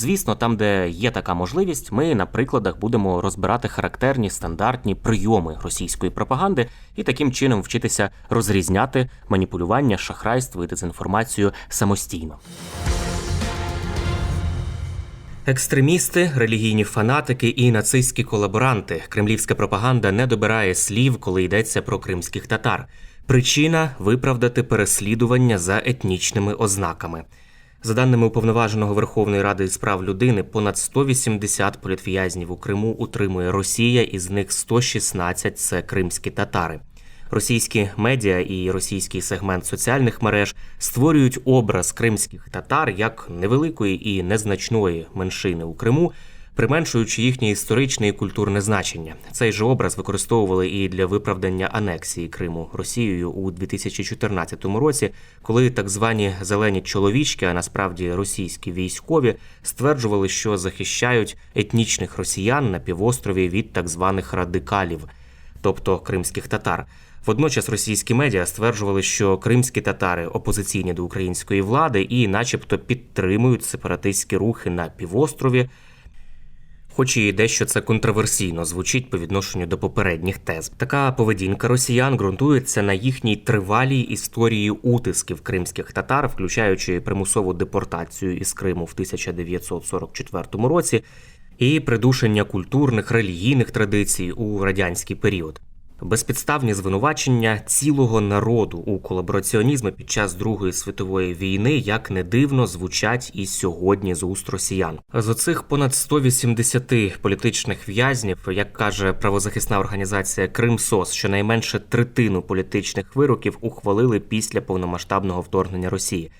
Звісно, там, де є така можливість, ми на прикладах будемо розбирати характерні стандартні прийоми російської пропаганди і таким чином вчитися розрізняти маніпулювання, шахрайство і дезінформацію самостійно. Екстремісти, релігійні фанатики і нацистські колаборанти. Кремлівська пропаганда не добирає слів, коли йдеться про кримських татар. Причина виправдати переслідування за етнічними ознаками. За даними уповноваженого Верховної Ради з прав людини, понад 180 політв'язнів у Криму утримує Росія, із них 116 – це кримські татари. Російські медіа і російський сегмент соціальних мереж створюють образ кримських татар як невеликої і незначної меншини у Криму, применшуючи їхнє історичне і культурне значення. Цей же образ використовували і для виправдання анексії Криму Росією у 2014 році, коли так звані зелені чоловічки, а насправді російські військові, стверджували, що захищають етнічних росіян на півострові від так званих радикалів, тобто кримських татар. Водночас російські медіа стверджували, що кримські татари опозиційні до української влади і, начебто, підтримують сепаратистські рухи на півострові. Хоч і дещо це контроверсійно звучить по відношенню до попередніх тез. Така поведінка росіян ґрунтується на їхній тривалій історії утисків кримських татар, включаючи примусову депортацію із Криму в 1944 році, і придушення культурних релігійних традицій у радянський період. Безпідставні звинувачення цілого народу у колабораціонізмі під час Другої світової війни, як не дивно, звучать і сьогодні з уст росіян. З оцих понад 180 політичних в'язнів, як каже правозахисна організація Кримсос, щонайменше третину політичних вироків ухвалили після повномасштабного вторгнення Росії.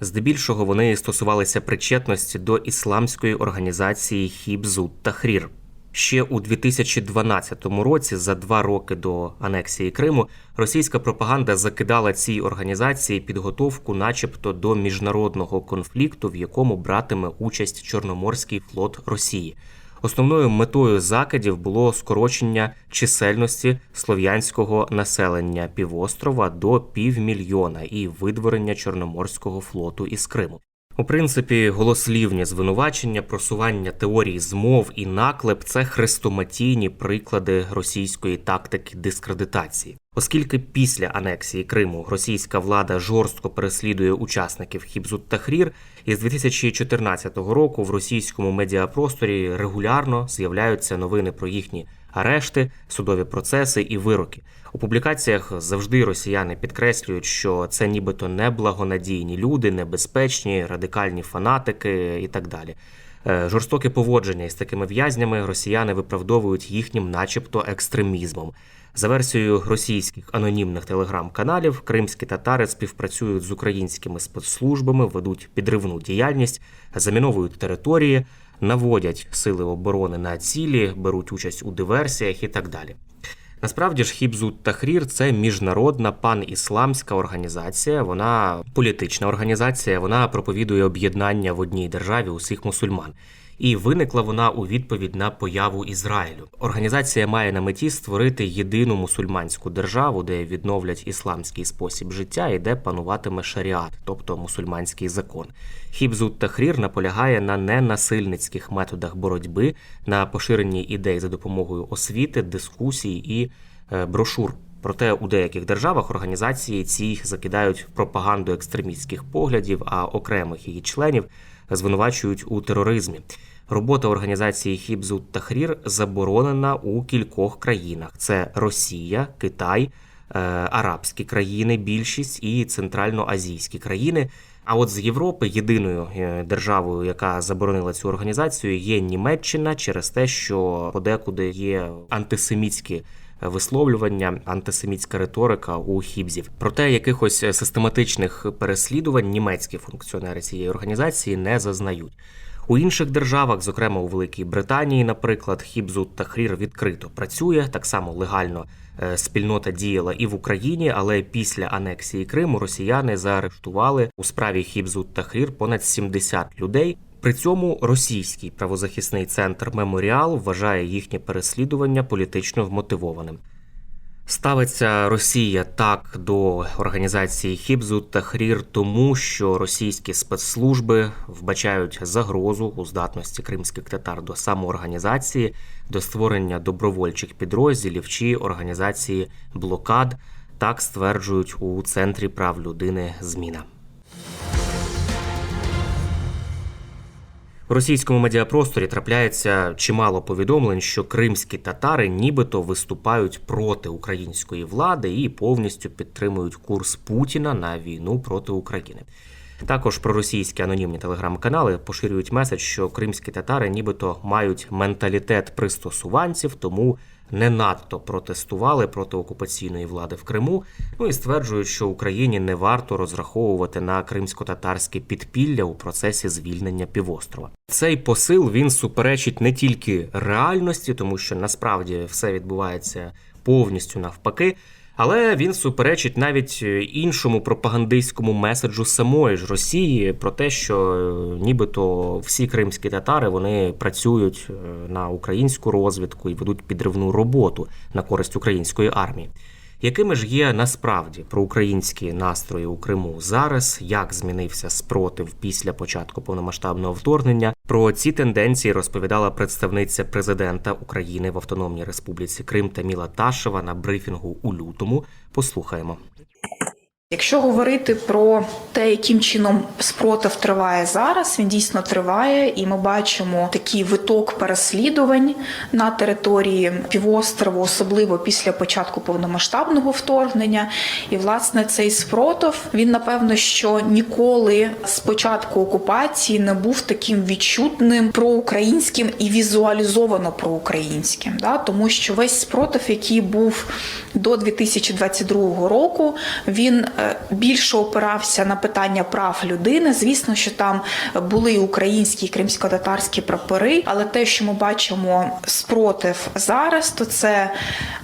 Здебільшого вони стосувалися причетності до ісламської організації Хібзут Тахрір. Ще у 2012 році, за два роки до анексії Криму, російська пропаганда закидала цій організації підготовку, начебто, до міжнародного конфлікту, в якому братиме участь Чорноморський флот Росії. Основною метою закидів було скорочення чисельності слов'янського населення півострова до півмільйона і видворення Чорноморського флоту із Криму. У принципі, голослівні звинувачення, просування теорій змов і наклеп це хрестоматійні приклади російської тактики дискредитації. Оскільки після анексії Криму російська влада жорстко переслідує учасників Хібзут Тахрір, із 2014 року в російському медіапросторі регулярно з'являються новини про їхні арешти, судові процеси і вироки. У публікаціях завжди росіяни підкреслюють, що це нібито неблагонадійні люди, небезпечні, радикальні фанатики і так далі. Е, Жорстоке поводження із такими в'язнями росіяни виправдовують їхнім, начебто, екстремізмом. За версією російських анонімних телеграм-каналів, кримські татари співпрацюють з українськими спецслужбами, ведуть підривну діяльність, заміновують території, наводять сили оборони на цілі, беруть участь у диверсіях і так далі. Насправді ж Хібзут Тахрір це міжнародна пан-ісламська організація. Вона політична організація. Вона проповідує об'єднання в одній державі усіх мусульман. І виникла вона у відповідь на появу Ізраїлю. Організація має на меті створити єдину мусульманську державу, де відновлять ісламський спосіб життя і де пануватиме шаріат, тобто мусульманський закон. Хібзут Тахрір наполягає на ненасильницьких методах боротьби, на поширенні ідей за допомогою освіти, дискусій і е, брошур. Проте у деяких державах організації ці закидають в пропаганду екстремістських поглядів, а окремих її членів звинувачують у тероризмі. Робота організації Хібзут Тахрір заборонена у кількох країнах: це Росія, Китай, е, арабські країни, більшість і центральноазійські країни. А от з Європи єдиною е, державою, яка заборонила цю організацію, є Німеччина через те, що подекуди є антисемітські висловлювання, антисемітська риторика у хібзів. Проте якихось систематичних переслідувань німецькі функціонери цієї організації не зазнають. У інших державах, зокрема у Великій Британії, наприклад, Хібзут Тахрір відкрито працює так само легально. е, Спільнота діяла і в Україні, але після анексії Криму росіяни заарештували у справі Хібзут Тахрір понад 70 людей. При цьому російський правозахисний центр Меморіал вважає їхнє переслідування політично вмотивованим. Ставиться Росія так до організації Хібзу Тахрір, тому що російські спецслужби вбачають загрозу у здатності кримських татар до самоорганізації, до створення добровольчих підрозділів чи організації блокад. Так стверджують у центрі прав людини Зміна. У російському медіапросторі трапляється чимало повідомлень, що кримські татари нібито виступають проти української влади і повністю підтримують курс Путіна на війну проти України. Також проросійські анонімні телеграм-канали поширюють меседж, що кримські татари нібито мають менталітет пристосуванців, тому не надто протестували проти окупаційної влади в Криму. Ну і стверджують, що Україні не варто розраховувати на кримсько-татарське підпілля у процесі звільнення півострова. Цей посил він суперечить не тільки реальності, тому що насправді все відбувається повністю навпаки. Але він суперечить навіть е, іншому пропагандистському меседжу самої ж Росії про те, що е, нібито всі кримські татари вони працюють е, на українську розвідку і ведуть підривну роботу на користь української армії. Якими ж є насправді проукраїнські настрої у Криму зараз? Як змінився спротив після початку повномасштабного вторгнення? Про ці тенденції розповідала представниця президента України в Автономній Республіці Крим Таміла Ташева на брифінгу у лютому. Послухаємо. Якщо говорити про те, яким чином спротив триває зараз, він дійсно триває, і ми бачимо такий виток переслідувань на території півострову, особливо після початку повномасштабного вторгнення. І власне цей спротив він напевно що ніколи з початку окупації не був таким відчутним проукраїнським і візуалізовано проукраїнським, да? тому що весь спротив, який був до 2022 року, він е, більше опирався на питання прав людини. Звісно, що там були українські і кримсько-татарські прапори, але те, що ми бачимо спротив зараз, то це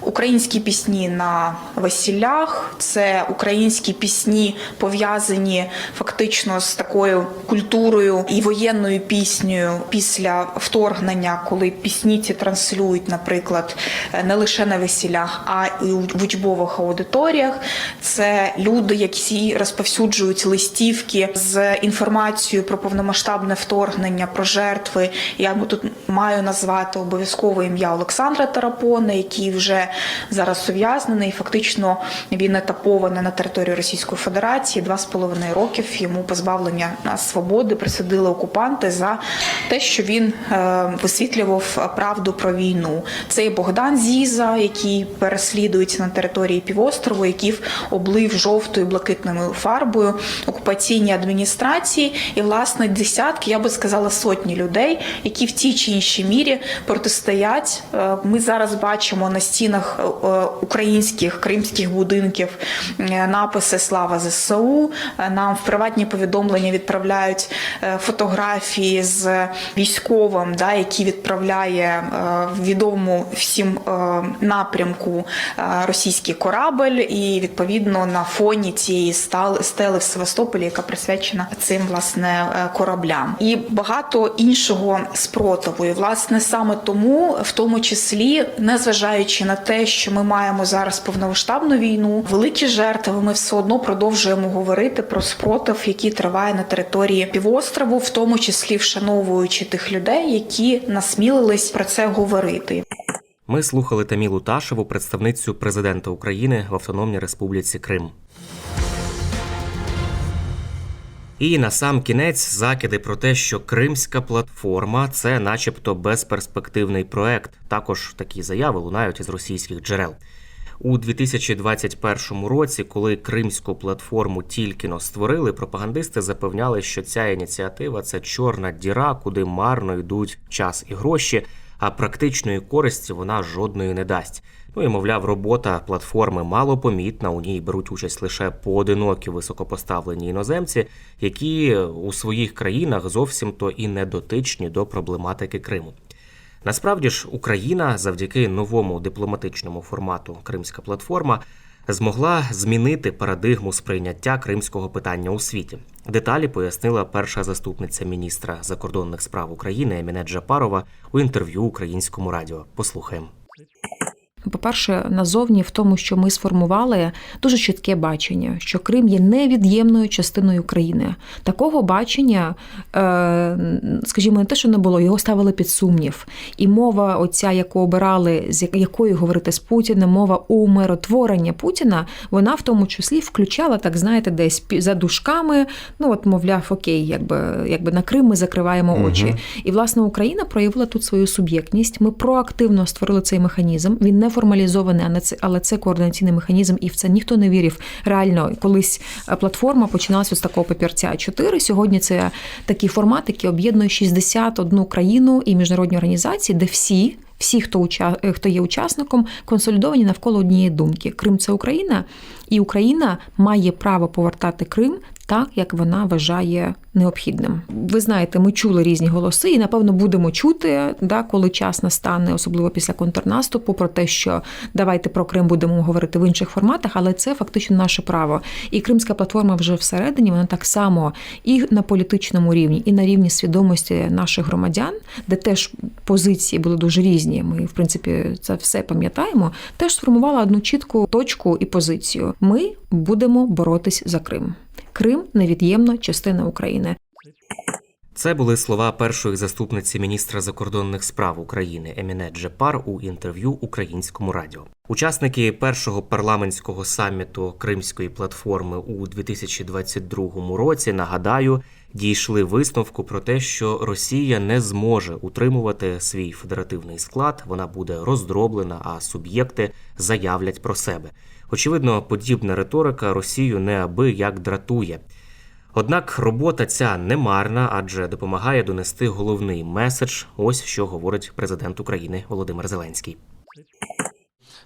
українські пісні на весіллях, це українські пісні пов'язані фактично з такою культурою і воєнною піснею після вторгнення, коли пісні ці транслюють, наприклад, не лише на весілях, а і в учбових аудиторіях. Це люди, які розповсюджують листівки з інформацією про повномасштабне вторгнення, про жертви. Я тут маю назвати обов'язково ім'я Олександра Тарапона, який вже зараз ув'язнений. Фактично він етапований на території Російської Федерації. Два з половиною років йому позбавлення свободи присудили окупанти за те, що він е, висвітлював правду про війну. Це і Богдан Зіза, який переслідується на території півострову, який облив жовтою блакитною фарбою окупаційні адміністрації, і власне десятки, я би сказала, сотні людей, які в тій чи іншій мірі протистоять. Е, Ми зараз бачимо на стінах е, українських кримських будинків е, написи Слава ЗСУ. Нам в приватні повідомлення відправляють фотографії з військовим, да, який відправляє відому всім напрямку російський корабль, і відповідно на фоні цієї стали- стели в Севастополі, яка присвячена цим власне е, кораблям, і багато іншого спротиву. І власне саме тому, в тому числі, незважаючи на те, що ми маємо зараз повномасштабну війну, великі жертви, ми все одно продовжуємо говорити про спротив, який триває на території півострову, в тому числі вшановуючи тих людей, які насмілились про це говорити. Ми слухали Тамілу Ташеву, представницю президента України в Автономній Республіці Крим. І на сам кінець закиди про те, що Кримська платформа це, начебто, безперспективний проект. Також такі заяви лунають із російських джерел. У 2021 році, коли Кримську платформу тільки но створили, пропагандисти запевняли, що ця ініціатива це чорна діра, куди марно йдуть час і гроші, а практичної користі вона жодної не дасть. Ну і мовляв, робота платформи малопомітна. У ній беруть участь лише поодинокі високопоставлені іноземці, які у своїх країнах зовсім то і не дотичні до проблематики Криму. Насправді ж, Україна завдяки новому дипломатичному формату Кримська платформа змогла змінити парадигму сприйняття кримського питання у світі. Деталі пояснила перша заступниця міністра закордонних справ України Еміне Джапарова у інтерв'ю українському радіо. Послухаємо. По-перше, назовні в тому, що ми сформували дуже чітке бачення, що Крим є невід'ємною частиною країни. Такого бачення, е, скажімо, не те, що не було, його ставили під сумнів. І мова, оця, яку обирали, з якою говорити з Путіним, мова умиротворення Путіна, вона в тому числі включала, так знаєте, десь за дужками, ну от, мовляв, окей, якби, якби на Крим ми закриваємо очі. І власне Україна проявила тут свою суб'єктність. Ми проактивно створили цей механізм. Він не це, але це координаційний механізм, і в це ніхто не вірив. Реально, колись е, платформа починалася з такого папірця 4. Сьогодні це такий формат, який об'єднує 61 країну і міжнародні організації, де всі. Всі, хто уча... е, хто є учасником, консолідовані навколо однієї думки: Крим це Україна, і Україна має право повертати Крим так, як вона вважає необхідним. Ви знаєте, ми чули різні голоси, і напевно будемо чути, да, коли час настане, особливо після контрнаступу, про те, що давайте про Крим будемо говорити в інших форматах, але це фактично наше право. І Кримська платформа вже всередині, вона так само і на політичному рівні, і на рівні свідомості наших громадян, де теж позиції були дуже різні. Ми, в принципі, це все пам'ятаємо. Теж сформувала одну чітку точку і позицію. Ми будемо боротись за Крим. Крим невід'ємна частина України. Це були слова першої заступниці міністра закордонних справ України Еміне Джепар у інтерв'ю українському радіо. Учасники першого парламентського саміту Кримської платформи у 2022 році нагадаю дійшли висновку про те, що Росія не зможе утримувати свій федеративний склад, вона буде роздроблена, а суб'єкти заявлять про себе. Очевидно, подібна риторика Росію неабияк дратує. Однак робота ця не марна, адже допомагає донести головний меседж. Ось що говорить президент України Володимир Зеленський.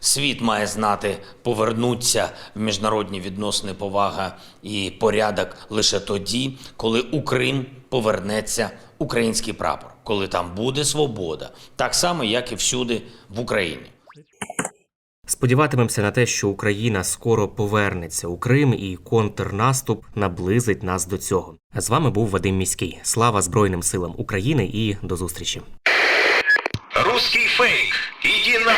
Світ має знати, повернуться в міжнародні відносини повага і порядок лише тоді, коли у Крим повернеться український прапор, коли там буде свобода, так само, як і всюди в Україні. Сподіватимемося на те, що Україна скоро повернеться у Крим і контрнаступ наблизить нас до цього. З вами був Вадим Міський. Слава Збройним силам України і до зустрічі. Русский фейк. Иди на...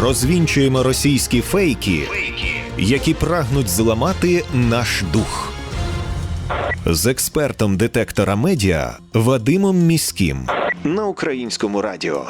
Розвінчуємо російські фейки, Фейки. які прагнуть зламати наш дух. З експертом детектора медіа Вадимом Міським на українському радіо.